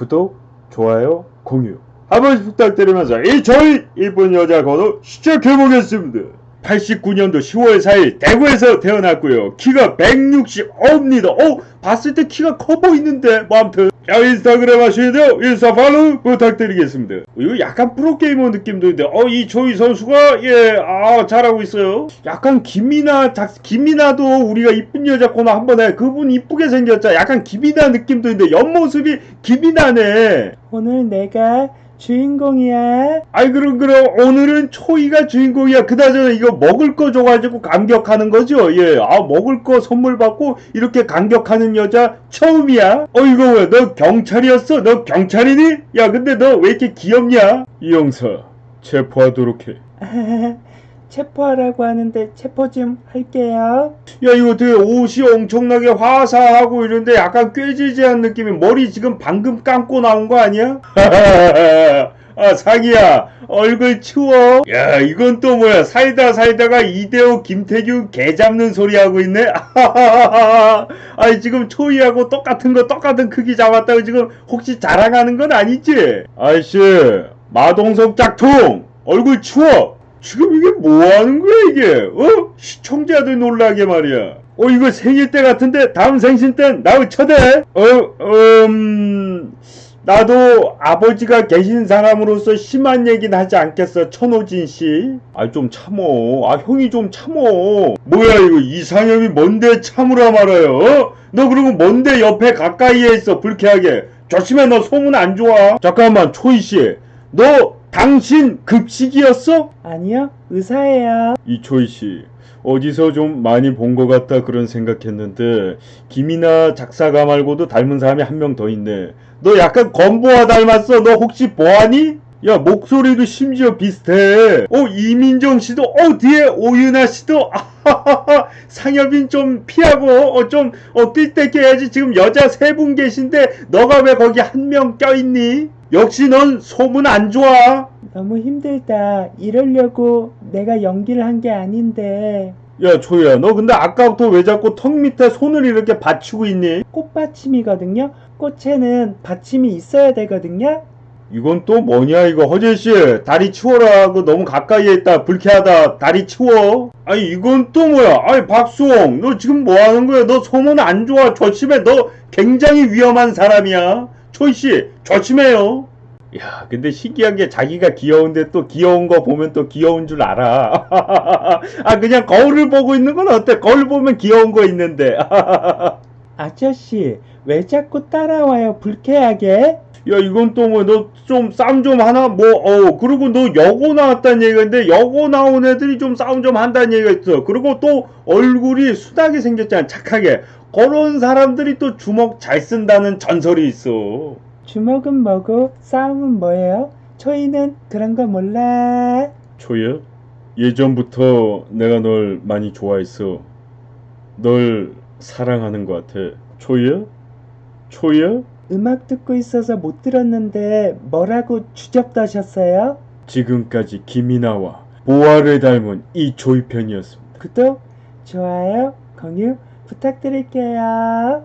구독, 좋아요, 공유 한 번씩 부탁드리면서 이 저희 이쁜 여자 번호 시작해보겠습니다. 89년도 10월 4일 대구에서 태어났고요. 키가 165입니다. 어, 봤을 때 키가 커 보이는데 뭐 아무튼 자 인스타그램 하시는데요. 인스타 팔로우 부탁드리겠습니다. 이거 약간 프로게이머 느낌도 있는데 어, 이 조이 선수가 예, 아 잘하고 있어요. 약간 김이나 작, 김이나도 우리가 이쁜 여자 코너 한 번 에 그분 이쁘게 생겼잖아. 약간 김이나 느낌도 있는데 옆모습이 김이나네. 오늘 내가 주인공이야. 아이 그럼 그럼 오늘은 초이가 주인공이야. 그나저나 이거 먹을 거 줘가지고 감격하는 거죠. 예, 아 먹을 거 선물 받고 이렇게 감격하는 여자 처음이야. 어 이거 뭐야? 너 경찰이었어? 너 경찰이니? 야 근데 너 왜 이렇게 귀엽냐? 이 형사 체포하도록 해. 체포하라고 하는데 체포 좀 할게요. 야 이거 되게 옷이 엄청나게 화사하고 이런데 약간 꾀지지한 느낌이 머리 지금 방금 감고 나온 거 아니야? 아 사기야 얼굴 치워 야 이건 또 뭐야 살다 살다가 이대호 김태균 개 잡는 소리 하고 있네 아니 지금 초이하고 똑같은 거 똑같은 크기 잡았다고 지금 혹시 자랑하는 건 아니지? 아이씨 마동석 짝퉁 얼굴 치워 지금 이게 뭐 하는 거야 이게? 어? 시청자들 놀라게 말이야. 어 이거 생일 때 같은데 다음 생신 땐 나를 쳐대. 어, 음, 나도 아버지가 계신 사람으로서 심한 얘기는 하지 않겠어 천호진 씨. 아 좀 참어. 아 형이 좀 참어. 뭐야 이거 이상형이 뭔데 참으라 말아요. 어? 너 그리고 뭔데 옆에 가까이에 있어 불쾌하게. 조심해 너 소문 안 좋아. 잠깐만 초이 씨. 너 당신 급식이었어? 아니요, 의사예요. 이초희 씨 어디서 좀 많이 본 것 같다 그런 생각했는데 김이나 작사가 말고도 닮은 사람이 한 명 더 있네. 너 약간 건보아 닮았어. 너 혹시 보아니? 야 목소리도 심지어 비슷해. 어 이민정 씨도 어 뒤에 오윤아 씨도 아하하하 상엽인 좀 피하고 어좀어 뛸때 껴야지 지금 여자 세 분 계신데 너가 왜 거기 한 명 껴있니? 역시 넌 소문 안 좋아. 너무 힘들다. 이러려고 내가 연기를 한 게 아닌데. 야 초이야 너 근데 아까부터 왜 자꾸 턱 밑에 손을 이렇게 받치고 있니? 꽃받침이거든요. 꽃에는 받침이 있어야 되거든요. 이건 또 뭐냐 이거 허재씨 다리 치워라 그 너무 가까이에 있다 불쾌하다 다리 치워 아니 이건 또 뭐야 아니 박수홍 너 지금 뭐 하는 거야 너 소문 안 좋아 조심해 너 굉장히 위험한 사람이야 초이씨 조심해요. 야 근데 신기한 게 자기가 귀여운데 또 귀여운 거 보면 또 귀여운 줄 알아. 아 그냥 거울을 보고 있는 건 어때? 거울 보면 귀여운 거 있는데. 아저씨, 왜 자꾸 따라와요? 불쾌하게? 야 이건 또 뭐 너 좀 싸움 좀 하나? 뭐 어 그리고 너 여고 나왔다는 얘기가 있는데 여고 나온 애들이 좀 싸움 좀 한다는 얘기가 있어. 그리고 또 얼굴이 순하게 생겼잖아 착하게 그런 사람들이 또 주먹 잘 쓴다는 전설이 있어 주먹은 뭐고 싸움은 뭐예요? 초이는 그런 거 몰라. 초야 예전부터 내가 널 많이 좋아했어 널 사랑하는 것 같아 초야 초야 음악 듣고 있어서 못 들었는데 뭐라고 주접다셨어요? 지금까지 김이나와 보아를 닮은 이 조이편이었습니다. 구독, 좋아요, 공유 부탁드릴게요.